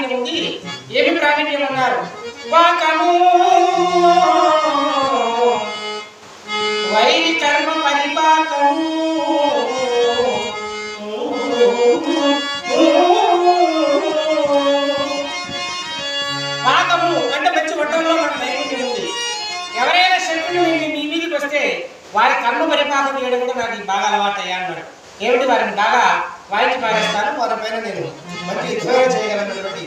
ప్రావీణ్యం ఉంది. ఏమి ప్రావీణ్యం అన్నారు? వాకము. వైరి కర్మ పరిపాకము. పాకము అంటే మంచి వడ్డంలో మన నైపుణ్యం ఉంది. ఎవరైనా శత్రులు మీ మీ మీదకి వస్తే వారి కర్మ పరిపాకం చేయడం కూడా నాకు బాగా అలవాటు అయ్యా అన్నాడు. ఏమిటి వారిని బాగా వాయించి పారేస్తాను? వారి పైన నేను మంచి యుద్ధమే చేయగలనటువంటి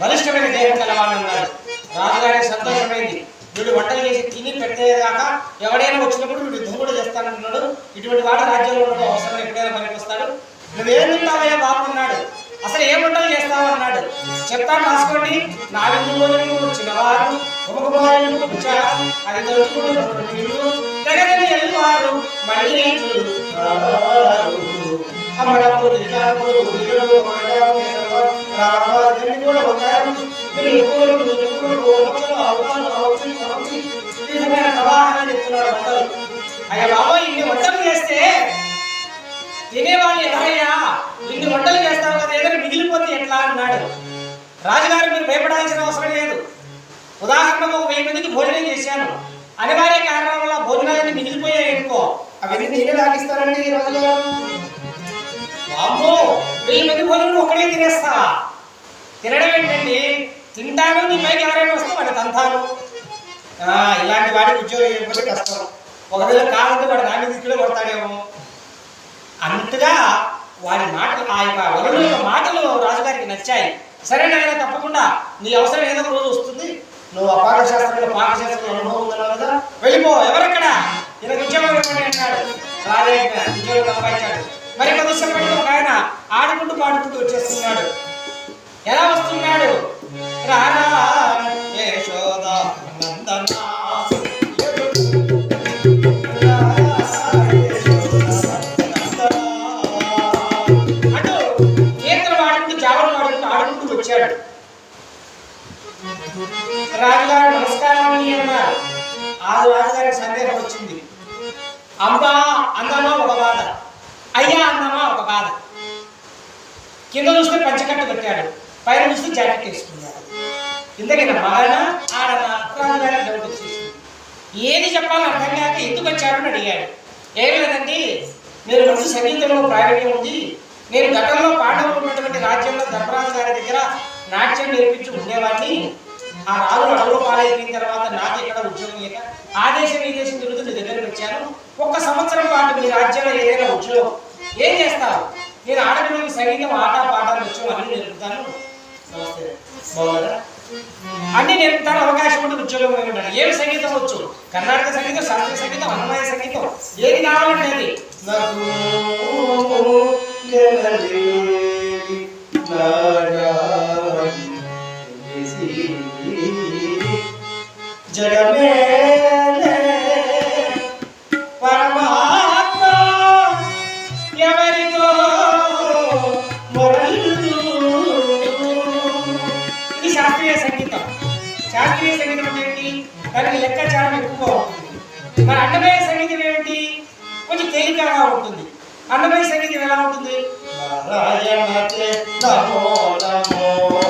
బలిష్టమైన దేహం కలవాలన్నాడు రాజుగారికి సంతోషమైంది. వీడు వంటలు చేసి తిని పెట్టేదాకా ఎవడైనా వచ్చినప్పుడు వీడు యుద్ధం కూడా చేస్తానన్నాడు ఇటువంటి వాడు రాజ్యంలో ఉండడం అవసరం ఎప్పుడైనా పనికొస్తాడు నువ్వేం తింటావయ్యా బాబు అన్నాడు. అసలు ఏ వంటలు చేస్తావు అన్నాడు. చెప్తాను రాసుకోండి. నా విందులోని చిన్నవారు ఉపకుమారులు అది దొరుకుతుంది. నీళ్ళు మళ్ళీ అయ్యా బాబోయ్ ఇన్ని వంటలు చేస్తే తినేవాళ్ళు ఎవరయ్యా ఇన్ని వంటలు చేస్తావు కదా ఏదైనా మిగిలిపోతే ఎట్లా అన్నాడు రాజుగారు మీరు భయపడాల్సిన అవసరం లేదు. ఉదాహరణకు ఒక వెయ్యి మందికి భోజనం చేశాను. అనివార్య కారణం వల్ల భోజనాలన్నీ మిగిలిపోయాయి అనుకో. అవన్నీ నేనే లాగిస్తానండి ఈ అమ్మో వెయ్యి మంది భోజనం ఒక్కడే తినేస్తా. తినడం ఏంటండి? తింటాను నీ పైకి ఎవరైనా వస్తే వాడి తంతాను. ఇలాంటి వాడికి ఉద్యోగం ఇవ్వకపోతే కష్టం. ఒకవేళ కాదంటే వాడు నాన్న దిక్కులో కొడతాడేమో. అంతగా వారి మాటలు ఆ యొక్క వరుణుల యొక్క మాటలు రాజుగారికి నచ్చాయి. సరే నాయన తప్పకుండా నీ అవసరం ఏదో ఒక రోజు వస్తుంది. నువ్వు అపాక శాస్త్రంలో పాకశాస్త్రంలో అనుభవం ఉన్నావు కదా? వెళ్ళిపో ఎవరెక్కడ? ఇలా ఉద్యోగం ఇవ్వండి అన్నాడు రాజయ్య ఉద్యోగం సంపాదించాడు మరి కొద్దిసేపటికి ఒక ఆయన ఆడుకుంటూ పాడుకుంటూ వచ్చేస్తున్నాడు. ఎలా వస్తున్నాడు? రారా యశోద నందనా వచ్చాడు. రాజుగారు నమస్కారం అని అన్నారు ఆ రాజుగారికి సందేహం వచ్చింది. అంబా అందమా ఒక బాధ. అయ్యా అన్నమా ఒక బాధ. కింద చూస్తే పంచకట్టు పెట్టాడు పైన చూస్తే జాకెట్ వేసుకున్నాడు. ఇంతకీ మగనా ఆడనా? రాజుగారికి డౌట్ వచ్చేసింది. ఏది చెప్పాలో అర్థం కాక ఎందుకు వచ్చారని అడిగాడు. ఏం లేదండి మీరు మంచి సంగీతంలో ప్రావీణ్యం ఉంది. నేను గతంలో పాఠం ఉన్నటువంటి రాజ్యంలో ధర్మరాజు గారి దగ్గర నాట్యం నేర్పించి ఉండేవాడిని. ఆ రాజు అడవులు పాలైపోయిన తర్వాత నాకు ఎక్కడ ఉద్యోగం లేక ఆ దేశం ఈ దేశం తిరుగుతూ మీ దగ్గరకు వచ్చాను ఒక్క సంవత్సరం పాటు మీ రాజ్యంలో ఏదైనా ఉద్యోగం ఏం చేస్తారు నేను ఆడపిల్లలకు సంగీతం ఆట పాటలు వచ్చి అన్ని నేర్పుతాను నమస్తే బాగున్నారా అన్ని నేర్పుతాను అవకాశం ఉంటే ఉద్యోగం ఉంటాను ఏమి సంగీతం వచ్చు కర్ణాటక సంగీతం శాస్త్రీయ సంగీతం అన్నమయ సంగీతం ఏది కావాలంటే అది నాకు తెలిసి పరమాత్మ ఎవరితో ఇది శాస్త్రీయ సంగీతం. శాస్త్రీయ సంగీతం అంటే ఏంటి? దానికి లెక్కాచారం ఎక్కువ ఉంటుంది. మరి అన్నమయ సంగీతం ఏమిటి కొంచెం తేలికగా ఉంటుంది. అన్నమయ సంగీతం ఎలా ఉంటుంది? నారాయణ నమో నమో.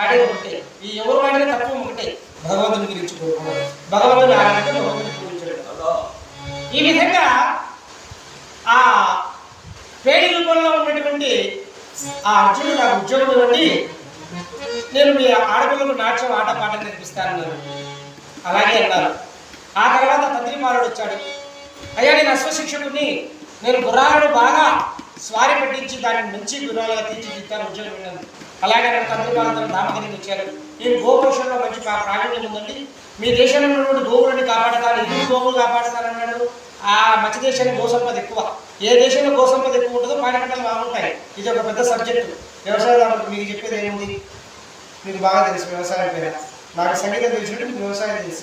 వాడే ఒకటే. ఈ ఎవరు వాడిన తత్వం ఒకటే. భగవంతుని గురించి కోరుకోవడం భగవంతుని ఆరాధన భగవంతుని ఈ విధంగా ఆ పేడి రూపంలో ఉన్నటువంటి ఆ అర్జునుడు నాకు ఉద్యోగం నుండి నేను మీ ఆడపిల్లలు నాట్యం ఆట పాట నేర్పిస్తాను అలాగే అన్నారు. ఆ తర్వాత తండ్రిమారుడు వచ్చాడు. అయ్యా నేను అశ్వశిక్షకుడిని నేను గుర్రాలను బాగా స్వారి పట్టించి దాన్ని మంచి గుర్రాలుగా తీర్చిదిద్దాను ఉద్యోగం అలాగే నేను తండ్రిమారుడు దామగిరికి వచ్చారు. నేను గోపోషణలో మంచి ప్రా- ప్రావీణ్యం ఉందండి. మీ దేశంలో ఉన్నటువంటి గోవులని కాపాడతాను ఇది గోవులు కాపాడతానన్నాడు ఆ మధ్య దేశానికి గోసంపద ఎక్కువ. ఏ దేశంలో గోసంపద ఎక్కువ ఉంటుందో పాడి బాగుంటాయి. ఇది ఒక పెద్ద సబ్జెక్టు. వ్యవసాయదారులకు మీకు చెప్పేది ఏముంది? మీకు బాగా తెలుసు వ్యవసాయం పేరు నాకు సంగీతం తెలిసినట్టు మీకు వ్యవసాయం తెలుసు.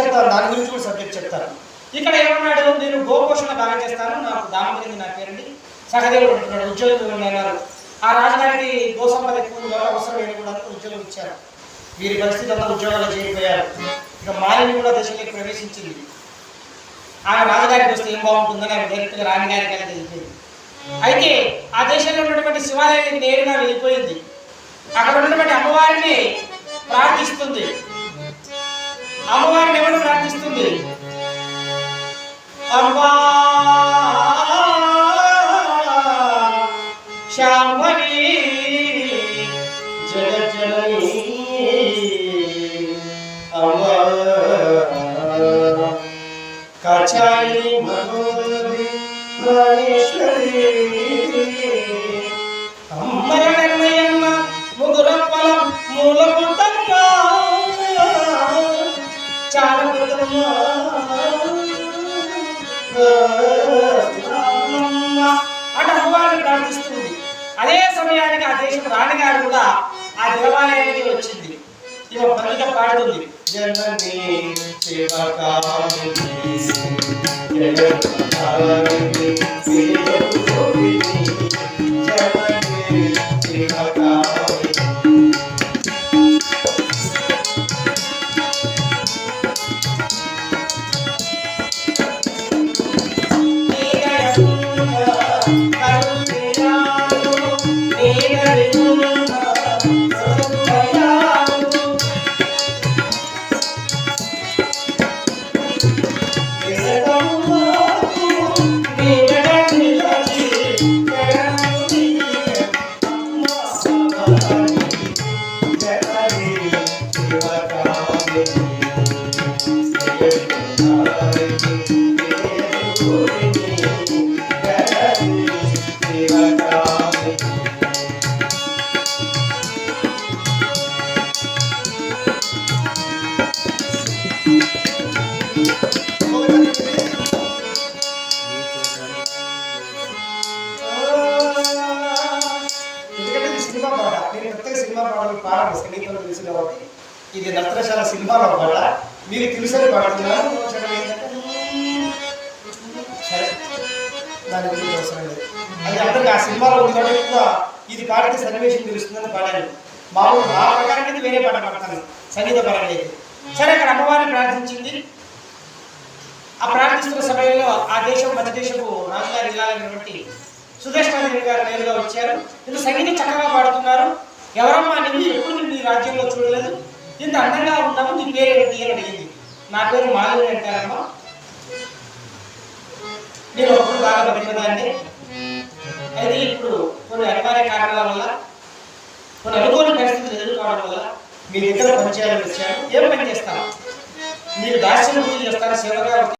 చెప్తాను దాని గురించి కూడా సబ్జెక్ట్ చెప్తాను. ఇక్కడ ఏమన్నాడు? నేను గోపోషణ బాగా చేస్తాను. నాకు దామగిరి నా పేరండి. సహదేవుడు ఉంటున్నాడు ఉద్యోగం ఉన్నారు ఆ రాజధానికి దోషం ఎక్కువ ఎవరు అవసరం లేని కూడా ఉద్యోగం ఇచ్చారు. వీరి పరిస్థితి అంతా ఉద్యోగాలు చేయకపోయారు ఇక మాలిని కూడా దేశంలోకి ప్రవేశించింది. ఆమె రాజధానికి వస్తే ఏం బాగుంటుందని ఆమె డైరెక్ట్గా రాణిగారికి అని తెలిపింది అయితే ఆ దేశంలో ఉన్నటువంటి శివాలయానికి నేరుగా వెళ్ళిపోయింది. అక్కడ ఉన్నటువంటి అమ్మవారిని ప్రార్థిస్తుంది. అమ్మవారిని ఎవరు ప్రార్థిస్తుంది? అమ్మా! श्यामली जग जननी अमर। कचाली దేశం కూడా ఆ దేవాలయానికి వచ్చింది. ఇవ పండిత పాడుతుంది జనని శివకామిని జగత్కారిణి సినిమా పాట. నేను కొత్తగా సినిమా పాటలు పాడాను సంగీతంలో తెలుసు కాబట్టి ఇది నర్తనశాల సినిమాలో పాట. మీరు తెలుసని పాడుతున్నాను సరే. దాని గురించి అవసరం లేదు. అది అందరికీ ఆ సినిమాలో ఉంది కాబట్టి ఎక్కువ. ఇది పాడితే సన్నివేశం తెలుస్తుందని పాడాను. మామూలు మా ప్రకారం అయితే వేరే పాట పాడతాను. సంగీత పరంగా అయితే సరే అక్కడ అమ్మవారిని ప్రార్థించింది. ఆ ప్రార్థిస్తున్న సమయంలో ఆ దేశం మన దేశపు రాజుగారు వెళ్ళాలనేటువంటి సుదర్శనాదేవి గారు నేరుగా వచ్చారు. ఇంత సంగీతం చక్కగా పాడుతున్నారు. ఎవరమ్మా నేను ఎప్పుడు నేను ఈ రాజ్యంలో చూడలేదు? ఇంత అందంగా ఉన్నాము నీ పేరు ఏంటి అని అడిగింది. నా పేరు మాధవి అంటారమ్మా. నేను ఒకప్పుడు బాగా బతికదాన్ని అయితే ఇప్పుడు కొన్ని అనివార్య కారణాల వల్ల కొన్ని అనుకోని పరిస్థితులు ఎదుర్కోవడం వల్ల మీ దగ్గర పనిచేయాలని వచ్చాను ఏం పని చేస్తాను మీరు దాస్యం పూజలు చేస్తారా? సేవగా